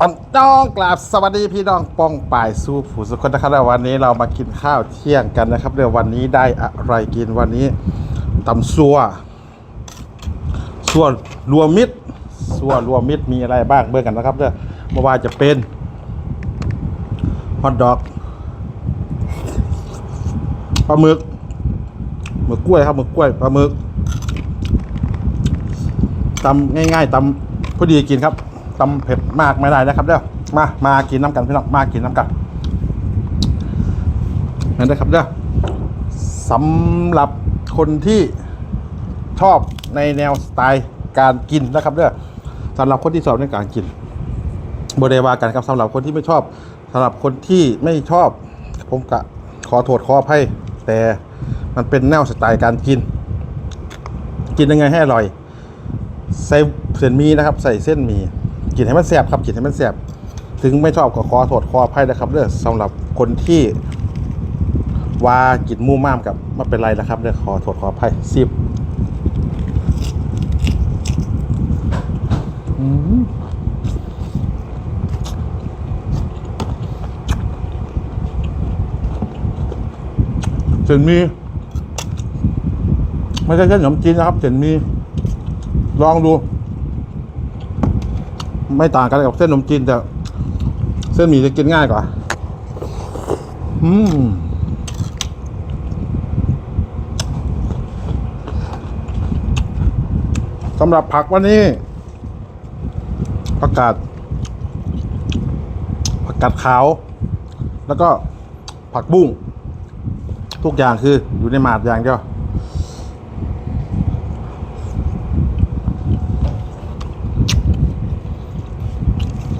ปันน้องกราบสวัสดีพี่น้องป้องป่ายสู้ผู้สุคนนะครับแล้ววันนี้เรามากินข้าวเที่ยงกันนะครับเดี๋ยววันนี้ได้อะไรกินวันนี้ตำซัวซัวรวมมิตรซัวรวมมิตรมีอะไรบ้างเบิ่งกันนะครับเด้อเมื่อวานจะเป็นฮอทดอกปลาหมึกหมึกกล้วยครับหมึกกล้วยปลาหมึกตำง่ายๆตำพอดีกินครับ ตำเผ็ดมากไม่ได้นะครับเด้อมามากินน้ำกันพี่น้องมากินน้ำกันนั่นนะครับเด้อสำหรับคนที่ชอบในแนวสไตล์การกินนะครับเด้อสำหรับคนที่ชอบในการกินบริวากันครับสำหรับคนที่ไม่ชอบสำหรับคนที่ไม่ชอบ ผมกะขอโทษขออภัยแต่มันเป็นแนวสไตล์การกิน กินยังไงให้อร่อย ใส่เส้นมีนะครับ ใส่เส้นมี กินให้มันแซ่บครับกินให้มันแซ่บถึงไม่ชอบก็ขอโทษขออภัยนะครับเด้อสำหรับคนที่ว่ากินมู่ม่ามกับไม่เป็นไรนะครับเด้อขอโทษขออภัยสิบอืมเส้นมีไม่ใช่เส้นขนมจีนนะครับเส้นมีลองดู ไม่ต่างกันกับเส้นขนมจีนแต่เส้นหมี่จะกินง่ายกว่า อืมสำหรับผักวันนี้ผักกาดผักกาดขาว แล้วก็ผักบุ้ง ทุกอย่างคืออยู่ในหมาดอย่างเดียว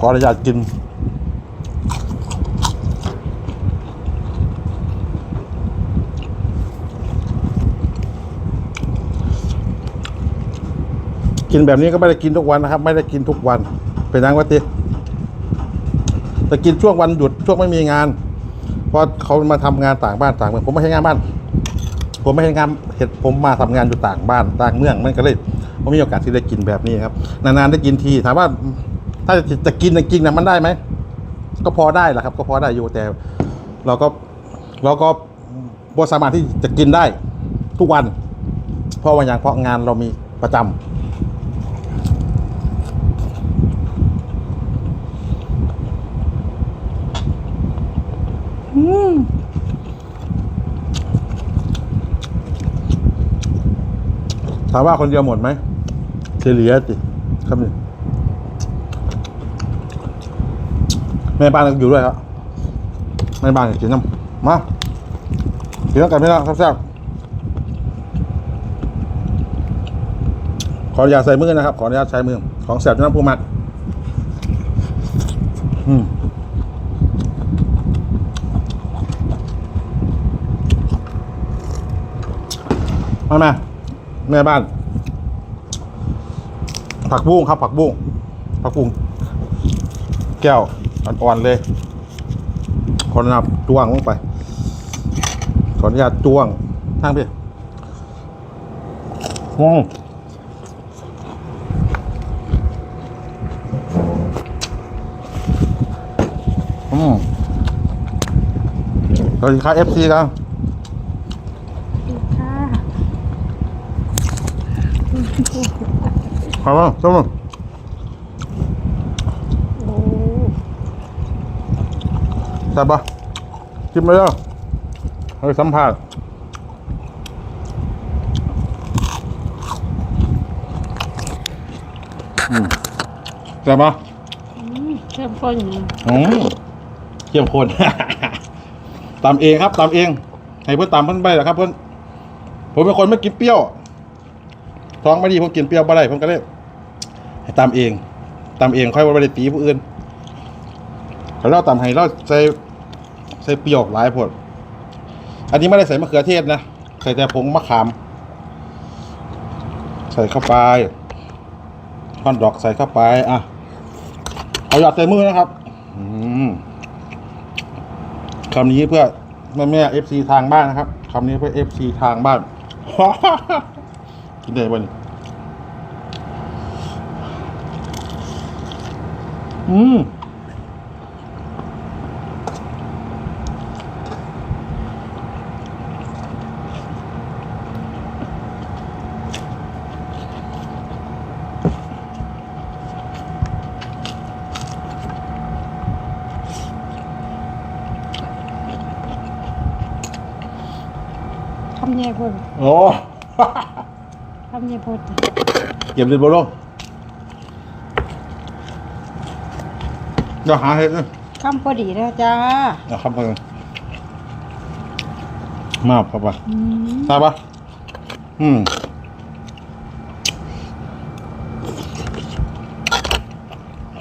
ออนุญาตกิน กินแบบนี้ก็ไม่ได้กินทุกวันนะครับ ไม่ได้กินทุกวัน เป็นยังวะติแต่กินช่วงวันหยุดช่วงไม่มีงานเพราะเขามาทำงานต่างบ้านต่างเมืองผมไม่ใช่งานบ้าน ผมไม่ใช่งานเห็ดผมมาทำงานอยู่ต่างบ้านต่างเมืองมันก็เลยผมมีโอกาสที่ได้กินแบบนี้ครับนานๆได้กินทีถามว่า ถ้าจะจะกินจริงๆนะมันได้ไหมก็พอได้แหละครับ ก็พอได้อยู่แต่ เราก็เราก็บสามารถที่จะกินได้ทุกวัน เพราะว่าอย่างเพราะงานเรามีประจำอืมถามว่าคนเดียวหมดไหมเฉลี่ยสิครับนี่ แม่บ้านก็อยู่ด้วยครับแม่บ้านกินน้ำมากินน้ำกันพี่น้องครับแซ่บขออนุญาตใส่มือนะครับ ขออนุญาตใช้มือ ของแซ่บน้ำผู้มัดอืมมาแม่แม่บ้าน ผักบุ้งครับ ผักบุ้งผักบุ้งแก้ว อ่อนๆเลยขออนุญาตจ้วงลงไป ขออนุญาตจ้วงทางพี่งงอืมสวัสดีครับเอฟซีครับค่ะขอบคุณสมุน โอ้ แซ่บปะจิ้มเลยเด้อเฮ้ยสัมผัสอืมแซ่บปะอืมเข้มข้นอยู่อืมเข้มข้นตำเองครับตำเอง ให้เพื่อนตำเพื่อนไปเหรอครับเพื่อนผมเป็นคนไม่กินเปรี้ยว ท้องไม่ดีผมกินเปรี้ยวไม่ได้ผมก็เลยให้ตำเองตำเองค่อยว่าไม่ได้ตีผู้อื่นเขาเล่าตำให้เราใส่ ใส่เปรี้ยวหลายผลอันนี้ไม่ได้ใส่มะเขือเทศนะ ใส่แต่ผงมะขาม ใส่เข้าไปท่อนดอกใส่เข้าไป อะ เอาหยอดใส่มือนะครับ อืมคำนี้เพื่อแม่แม่เอฟซีทางบ้านนะครับคำนี้เพื่อเอฟซีทางบ้านกินได้ป่ะนี่อืมำแย่พดโอ้คำแย่พดเก็บเด็ดบ่ลงเดี๋ยวหาเห็ดนะคำพอดีแล้วจ้าเอาครับเพิ่งมาครับป่ะอืมทราบป่ะอืม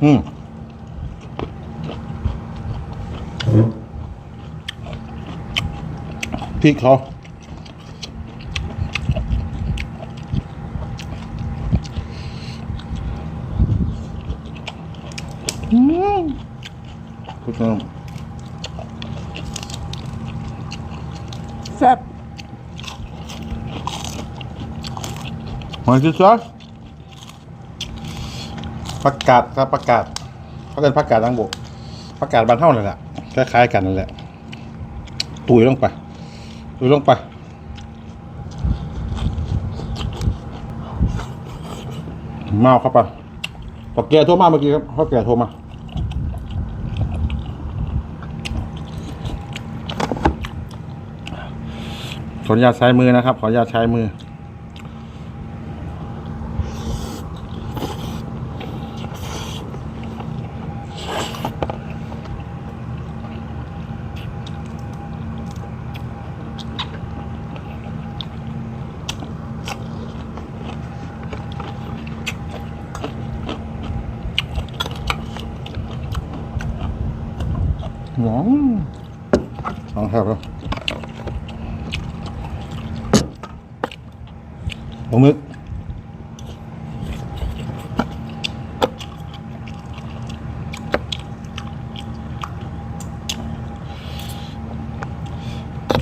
อืมพริกเขา อืมคุณผู้ชมแซ่บหอยจุ๊ซอสผักกาดครับผักกาดเขาเป็นผักกาดทางบกผักกาดบ้านเท่านั่นแหละคล้ายๆกันนั่นแหละตุยลงไปตุยลงไปเมาเข้าไป พอแก่โทรมาเมื่อกี้ครับพอแก่โทรมาขออนุญาตใช้มือนะครับ ขออนุญาตใช้มือ หอมลองครับครับปลาหมึก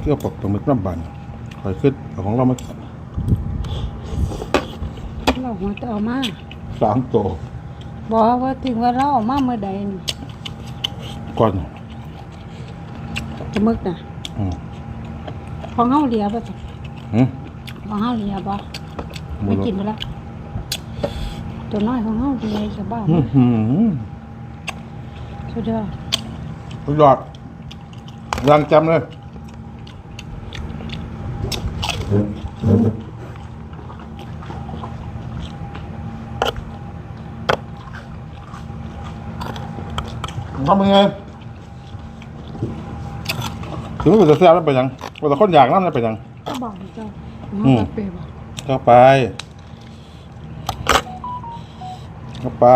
เกี่ยวกับปลาหมึกน้ำบันคอยขึ้นเอาของเรามาเราหัวจะเอามาสามตัวบอกว่าถึงว่าเราเอามาเมื่อใดนี่ก่อน จะมึกน่ะอืมของเฮาเหลียบ่จ้ะอืมของเฮาเหลียบ่ไม่กินไปแล้วตัวน้อยของเฮาเหลียจะบ้าอืมหืมสุดยอดสุดยอดยังจำเลยทำยังไง ถึงมันจะแซ่บแล้วไปยังว่าแต่คนอยากนั่นแล้วไปยัง ก็บอกให้เจ้าอืมเฮาเปย์บ่เข้าไป เข้าไป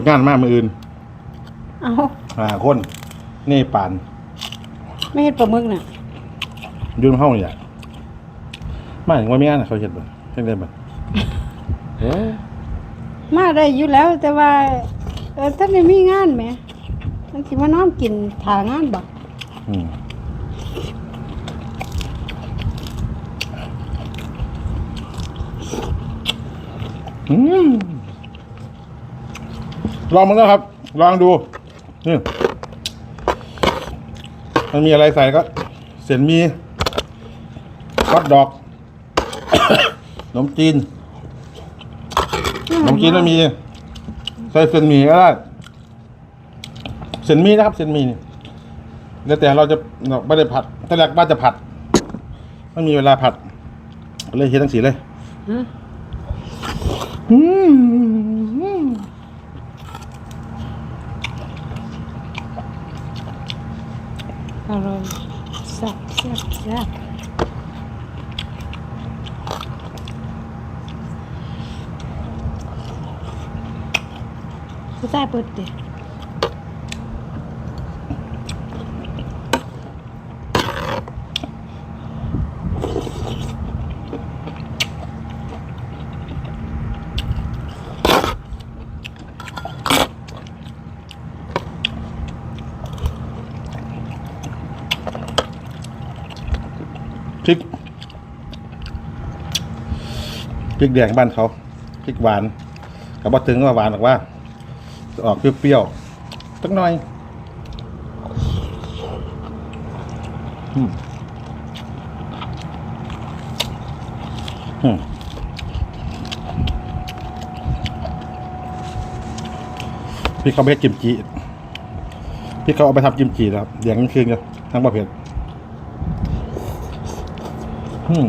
คนงานมากมืออื่นเอาหาคนนี่ป่านไม่เฮ็ดปลาหมึกน่ะยืนห้องอย่างมาถึงว่าไม่งานน่ะเขาเห็นบ่เห็นได้บ่เอ้ยมาได้อยู่แล้วแต่ว่าเออท่านได้มีงานไหมมันสิมานอนกินถางานบ่อืมอืม ลองมันก็ครับ ลองดูนี่มันมีอะไรใส่ก็ เส้นหมีฮอทดอกขนมจีนขนมจีนก็มี ใส่เส้นหมี่ก็ได้เส้นหมี่นะครับ เส้นหมี่นี่แล้วแต่เราจะเราไม่ได้ผัดถ้าแรกว่าจะผัดไม่มีเวลาผัดเลยเฮ็ดทั้งสีเลย อืม อร่อยแซ่บแซ่บแซ่บผู้ชายเปิดเตะ พริกแดงบ้านเขาพริกหวานกับว่าถึงว่าหวานหรอกว่าออกเปรี้ยวๆสักหน่อยอืมอืมพี่เขาไปกิมจิพี่เขาเอาไปทำกิมจิแล้วครับเดี๋ยวนี้คืนกันทั้งประเภทอืม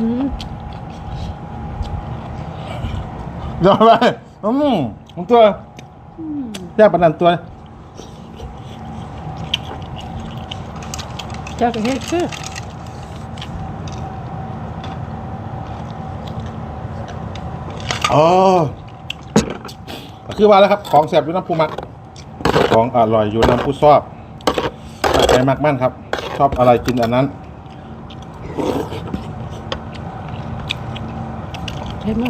อืม เดี๋ยวไปอืมผมตัวแยกประนันตัวเจ้าก็เฮ็ดคืออ๋อคือว่าแล้วครับ ของแสบอยู่น้ำปูมัก ของอร่อยอยู่น้ำปูซอบใครมักมั่นครับ ชอบอะไรกินอันนั้นเฮ็ดม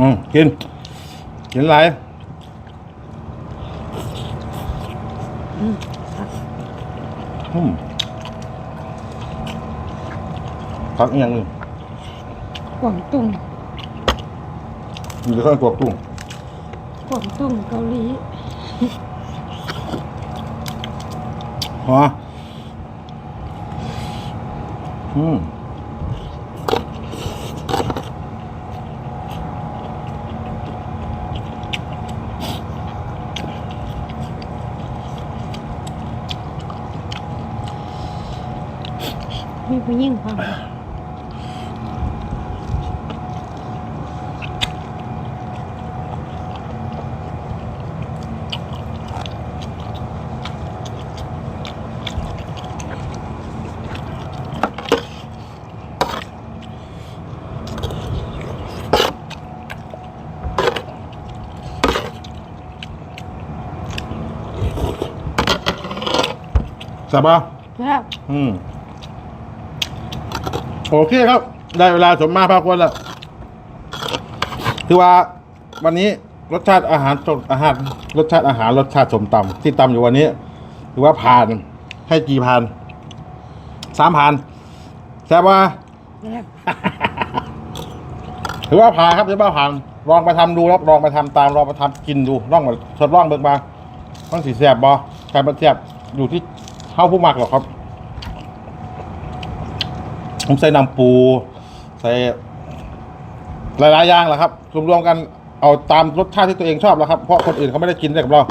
อืมกิน กินอะไรอืมพักอีกอย่างหนึ่งกวางตุ้งมีแต่ข้าวกรอกตุ้งกวางตุ้งเกาหลีอ๋ออืม มีผู้หญิงพร้อม สับป่ะ ครับ อืม โอเคครับ ได้เวลาสมมาพาควรแล้วคือว่าวันนี้รสชาติอาหารสดอาหาร รสชาติอาหารรสชาติสมตำที่ตำอยู่วันนี้ถือว่าผ่านให้กี่ผ่านสามผ่านแซ่บว่าถือว่าผ่านครับถือว่าผ่านลองไปทำดูแล้วลองไปทำตามลองไปทำกินดูลองมาทดลองเบิ่งมาต้องสีแซ่บบ่ใครมาแซ่บอยู่ที่เข้าผู้มักหรอกครับ ผมใส่น้ำปู ใส่หลายๆอย่างแหละครับรวมๆกันเอาตามรสชาติที่ตัวเองชอบแล้วครับเพราะคนอื่นเขาไม่ได้กินได้กับเรา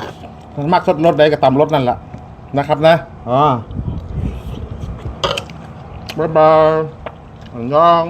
มากสดรสใดก็ตามรสนั่นแหละนะครับนะอ๋อบ๊ายบายอันยอง